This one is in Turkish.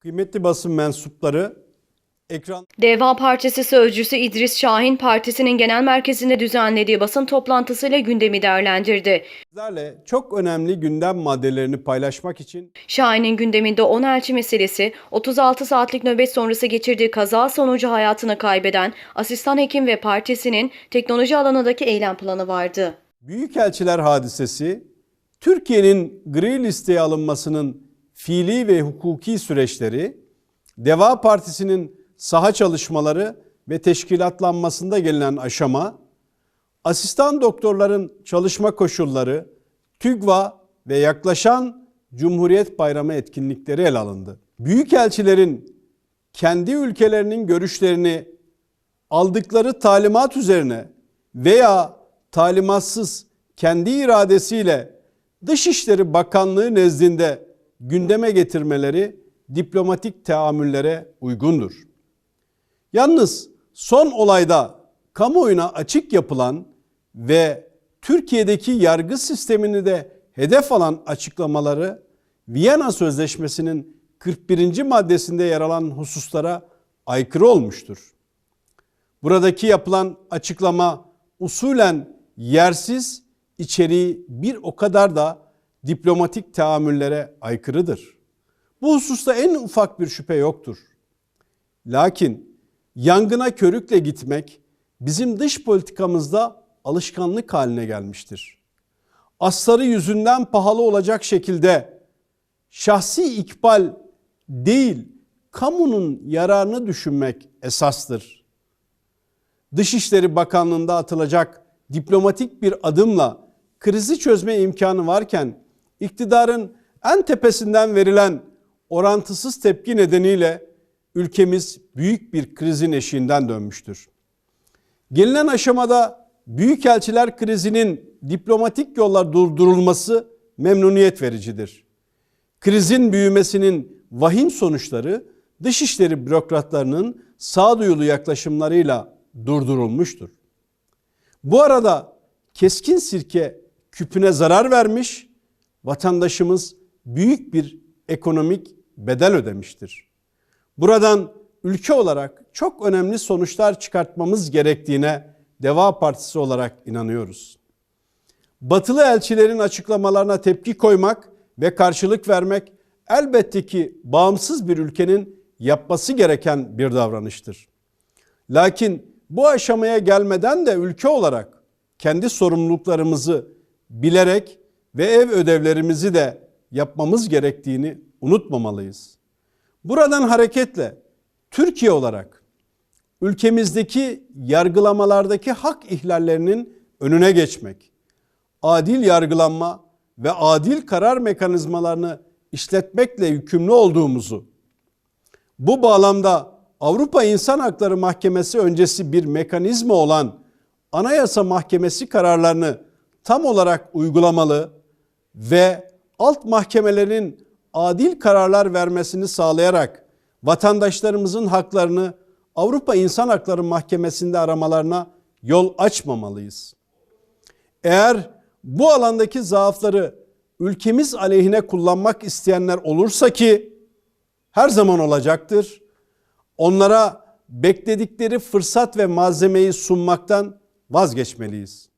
Kıymetli basın mensupları, ekran Deva Partisi sözcüsü İdris Şahin partisinin genel merkezinde düzenlediği basın toplantısıyla gündemi değerlendirdi. sizlerle çok önemli gündem maddelerini paylaşmak için Şahin'in gündeminde 10 elçi meselesi, 36 saatlik nöbet sonrası geçirdiği kaza sonucu hayatını kaybeden asistan hekim ve partisinin teknoloji alanındaki eylem planı vardı. Büyükelçiler hadisesi, Türkiye'nin gri listeye alınmasının fiili ve hukuki süreçleri, Deva Partisi'nin saha çalışmaları ve teşkilatlanmasında gelinen aşama, asistan doktorların çalışma koşulları, TÜGVA ve yaklaşan Cumhuriyet Bayramı etkinlikleri ele alındı. Büyükelçilerin kendi ülkelerinin görüşlerini aldıkları talimat üzerine veya talimatsız kendi iradesiyle Dışişleri Bakanlığı nezdinde gündeme getirmeleri diplomatik teamüllere uygundur. Yalnız son olayda kamuoyuna açık yapılan ve Türkiye'deki yargı sistemini de hedef alan açıklamaları Viyana Sözleşmesi'nin 41. maddesinde yer alan hususlara aykırı olmuştur. Buradaki yapılan açıklama usulen yersiz, içeriği bir o kadar da diplomatik tahammüllere aykırıdır. Bu hususta en ufak bir şüphe yoktur. Lakin yangına körükle gitmek bizim dış politikamızda alışkanlık haline gelmiştir. Asları yüzünden pahalı olacak şekilde şahsi ikbal değil, kamunun yararını düşünmek esastır. Dışişleri Bakanlığı'nda atılacak diplomatik bir adımla krizi çözme imkanı varken iktidarın en tepesinden verilen orantısız tepki nedeniyle ülkemiz büyük bir krizin eşiğinden dönmüştür. Gelinen aşamada büyükelçiler krizinin diplomatik yollar durdurulması memnuniyet vericidir. Krizin büyümesinin vahim sonuçları dışişleri bürokratlarının sağduyulu yaklaşımlarıyla durdurulmuştur. Bu arada keskin sirke küpüne zarar vermiş, vatandaşımız büyük bir ekonomik bedel ödemiştir. Buradan ülke olarak çok önemli sonuçlar çıkartmamız gerektiğine Deva Partisi olarak inanıyoruz. Batılı elçilerin açıklamalarına tepki koymak ve karşılık vermek elbette ki bağımsız bir ülkenin yapması gereken bir davranıştır. Lakin bu aşamaya gelmeden de ülke olarak kendi sorumluluklarımızı bilerek ve ev ödevlerimizi de yapmamız gerektiğini unutmamalıyız. Buradan hareketle Türkiye olarak ülkemizdeki yargılamalardaki hak ihlallerinin önüne geçmek, adil yargılanma ve adil karar mekanizmalarını işletmekle yükümlü olduğumuzu, bu bağlamda Avrupa İnsan Hakları Mahkemesi öncesi bir mekanizma olan Anayasa Mahkemesi kararlarını tam olarak uygulamalı ve alt mahkemelerin adil kararlar vermesini sağlayarak vatandaşlarımızın haklarını Avrupa İnsan Hakları Mahkemesi'nde aramalarına yol açmamalıyız. Eğer bu alandaki zaafları ülkemiz aleyhine kullanmak isteyenler olursa ki her zaman olacaktır. Onlara bekledikleri fırsat ve malzemeyi sunmaktan vazgeçmeliyiz.